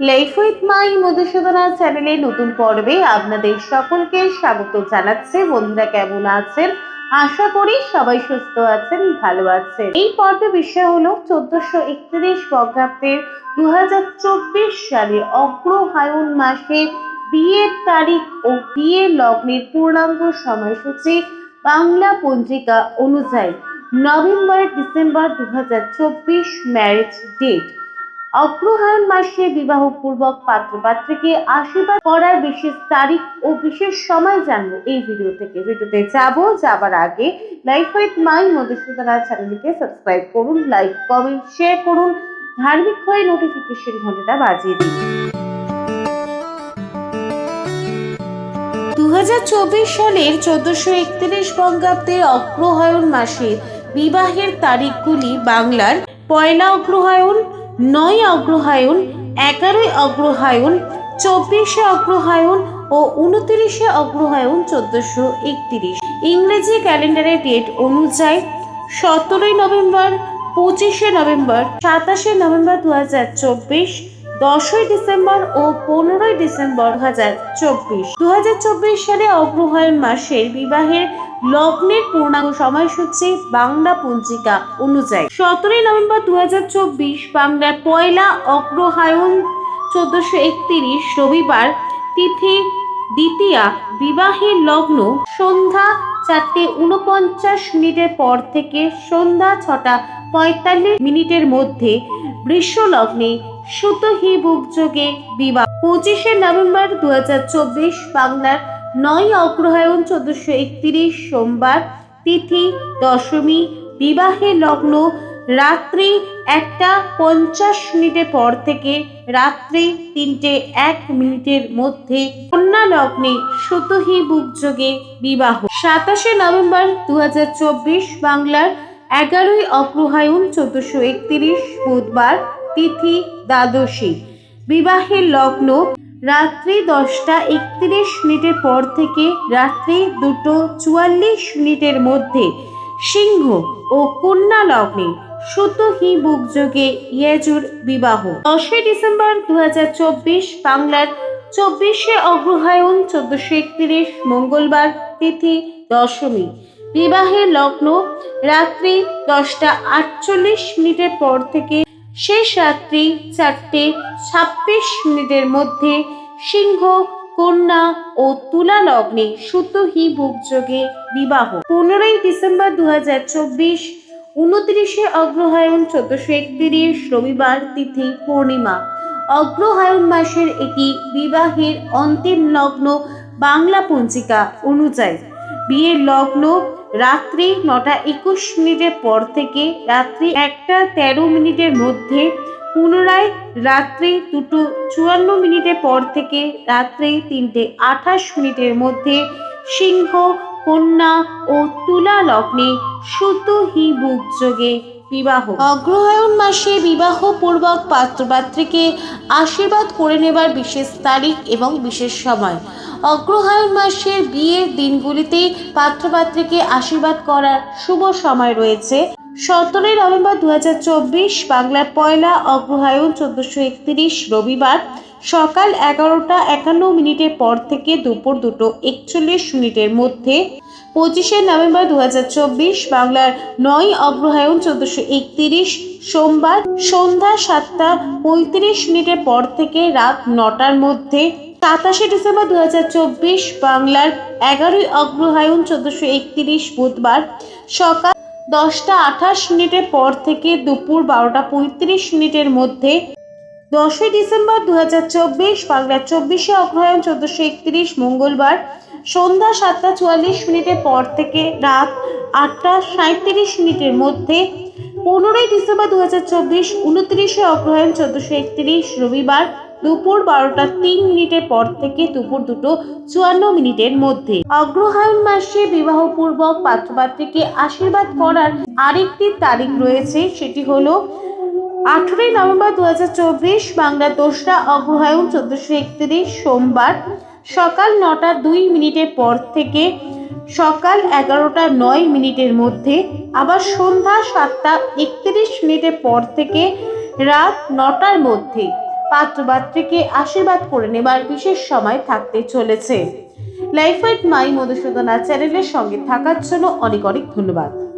Life with my Madhusudana চ্যানেলে নতুন পর্বে আপনাদের সকলকে স্বাগত জানাচ্ছে। বন্ধুরা কেমন আছেন? আশা করি সবাই সুস্থ আছেন, ভালো আছেন। এই পর্বে বিষয় হলো চোদ্দশো একত্রিশ বঙ্গাব্দের দু হাজার চব্বিশ সালে অগ্রহায়ণ মাসে বিয়ের তারিখ ও বিয়ে লগ্নের পূর্ণাঙ্গ সময়সূচি বাংলা পঞ্জিকা অনুযায়ী নভেম্বর ডিসেম্বর দু হাজার চব্বিশ ম্যারেজ ডেট অগ্রহায়ণ মাসে বিবাহ বিবাহপূর্বক পাত্রপাত্রীকে আশীর্বাদ করার বিশেষ তারিখ ও বিশেষ সময় জানব এই ভিডিও থেকে। ভিডিওতে যাব, যাবার আগে লাইফ উইথ মাই মধুসূদনা চ্যানেলটিকে সাবস্ক্রাইব করুন লাইক কমেন্ট শেয়ার করুন, ধার্মিক হয়ে নোটিফিকেশন ঘন্টাটা বাজিয়ে দিন। দু হাজার চব্বিশ সালের চোদ্দশো একত্রিশ বঙ্গাব্দে অগ্রহায়ণ মাসের বিবাহের তারিখগুলি বাংলার পয়লা অগ্রহায়ণ নয় অগ্রহায়ণ, এগারোই অগ্রহায়ণ, চব্বিশে অগ্রহায়ণ ও উনত্রিশে অগ্রহায়ণ চোদ্দশো একত্রিশ। ইংরেজি ক্যালেন্ডারের ডেট অনুযায়ী সতেরোই নভেম্বর, পঁচিশে নভেম্বর, সাতাশে নভেম্বর দু হাজার চব্বিশ দশই ডিসেম্বর ও পনেরোই ডিসেম্বর দু হাজার চব্বিশ। দু হাজার চব্বিশ সালে অগ্রহায়ণ মাসের বিবাহের লগ্নের পূর্ণাঙ্গ সময়সূচি বাংলা পঞ্জিকা অনুযায়ী। সতেরোই নভেম্বর দু হাজার চব্বিশ বাংলার পয়লা অগ্রহায়ণ চোদ্দশো একত্রিশ রবিবার তিথি দ্বিতীয়া বিবাহের লগ্ন সন্ধ্যা চারটে উনপঞ্চাশ মিনিটের পর থেকে সন্ধ্যা ছটা পঁয়তাল্লিশ মিনিটের মধ্যে বৃষ লগ্নে সুতহি বুকযোগে বিবাহ। পঁচিশে নভেম্বর দু বাংলার নয় অগ্রহায়ণ চোদ্দশো একত্রিশ সোমবার তিথি দশমী। বিবাহের লগ্ন রাত্রি একটা পঞ্চাশ মিনিটের পর থেকে রাত্রি তিনটে এক মিনিটের মধ্যে কন্যা লগ্নে সুতহি বুকযোগে বিবাহ। সাতাশে নভেম্বর দু হাজার চব্বিশ বাংলার এগারোই অগ্রহায়ণ চোদ্দশো একত্রিশ বুধবার তিথি দ্বাদশী। বিবাহের লগ্ন রাত্রি দশটা একত্রিশ মিনিটের পর থেকে রাত্রি দুটো চুয়াল্লিশ মিনিটের মধ্যে সিংহ ও কন্যা লগ্নে সুতহি বুকযোগে ইয়াজুর বিবাহ। দশই ডিসেম্বর দু হাজার চব্বিশ বাংলার চব্বিশে অগ্রহায়ণ চোদ্দশো একত্রিশ মঙ্গলবার তিথি দশমী। বিবাহের লগ্ন রাত্রি দশটা আটচল্লিশ মিনিটের পর থেকে শেষ রাত্রি চারটে ছাব্বিশ মিনিটের মধ্যে সিংহ, কন্যা ও তুলা লগ্নে সুতহি বুকযোগে বিবাহ। পনেরোই ডিসেম্বর দু হাজার চব্বিশ, উনত্রিশে অগ্রহায়ণ চোদ্দশো একত্রিশ রবিবার তিথি পূর্ণিমা। অগ্রহায়ণ মাসের এটি বিবাহের অন্তিম লগ্ন বাংলা পঞ্জিকা অনুযায়ী। বিয়ের লগ্ন রাত্রি নটা একুশ মিনিটের পর থেকে রাত্রি একটা তেরো মিনিটের মধ্যে পুনরায় রাত্রি দুটো চুয়ান্ন মিনিটের পর থেকে রাত্রি তিনটে আঠাশ মিনিটের মধ্যে সিংহ কন্যা ও তুলা লগ্নে শুদ্ধহি বুক যোগে বিবাহ। অগ্রহায়ণ মাসে বিবাহ পূর্বক পাত্রপাত্রীকে আশীর্বাদ করে নেবার বিশেষ তারিখ এবং বিশেষ সময়। অগ্রহায়ণ মাসের বিয়ের দিনগুলিতে পাত্রপাত্রীকে আশীর্বাদ করার শুভ সময় রয়েছে। সতেরোই নভেম্বর দু হাজার চব্বিশ বাংলার পয়লা অগ্রহায়ণ চোদ্দশো একত্রিশ রবিবার সকাল এগারোটা একান্ন মিনিটের পর থেকে দুপুর দুটো একচল্লিশ মিনিটের মধ্যে পঁচিশে নভেম্বর দু বাংলার নয় অগ্রহায়ণ চোদ্দশো একত্রিশ সোমবার সন্ধ্যা সাতটা পঁয়ত্রিশ মিনিটের পর থেকে রাত নটার মধ্যে সাতাশে ডিসেম্বর দু হাজার চব্বিশ বাংলার এগারোই অগ্রহায়ণ চোদ্দশো একত্রিশ বুধবার সকাল দশটা আঠাশ মিনিটের পর থেকে দুপুর বারোটা পঁয়ত্রিশ মিনিটের মধ্যে দশই ডিসেম্বর দু হাজার চব্বিশ বাংলার চব্বিশে অগ্রহায়ণ চোদ্দশো একত্রিশ, মঙ্গলবার সন্ধ্যা সাতটা চুয়াল্লিশ মিনিটের পর থেকে রাত আটটা সাঁত্রিশ মিনিটের মধ্যে পনেরোই ডিসেম্বর দু হাজার চব্বিশ, উনত্রিশে অগ্রহায়ণ চোদ্দশো একত্রিশ, রবিবার দুপুর বারোটা তিন মিনিটের পর থেকে দুপুর দুটো চুয়ান্ন মিনিটের মধ্যে। অগ্রহায়ণ মাসে বিবাহপূর্বক পাত্রপাত্রীকে আশীর্বাদ করার আরেকটি তারিখ রয়েছে, সেটি হলো আঠেরোই নভেম্বর দু হাজার চব্বিশ বাংলার দোসরা অগ্রহায়ণ চোদ্দশো একত্রিশ, সোমবার সকাল নটা দুই মিনিটের পর থেকে সকাল এগারোটা নয় মিনিটের মধ্যে, আবার সন্ধ্যা সাতটা একত্রিশ মিনিটের পর থেকে রাত নটার মধ্যে। পাত্রপাত্রীকে আশীর্বাদ করে নেবার বিশেষ সময় থাকতে চলেছে। লাইফ মাই মধুসূদনা চ্যানেলের সঙ্গে থাকার জন্য অনেক অনেক ধন্যবাদ।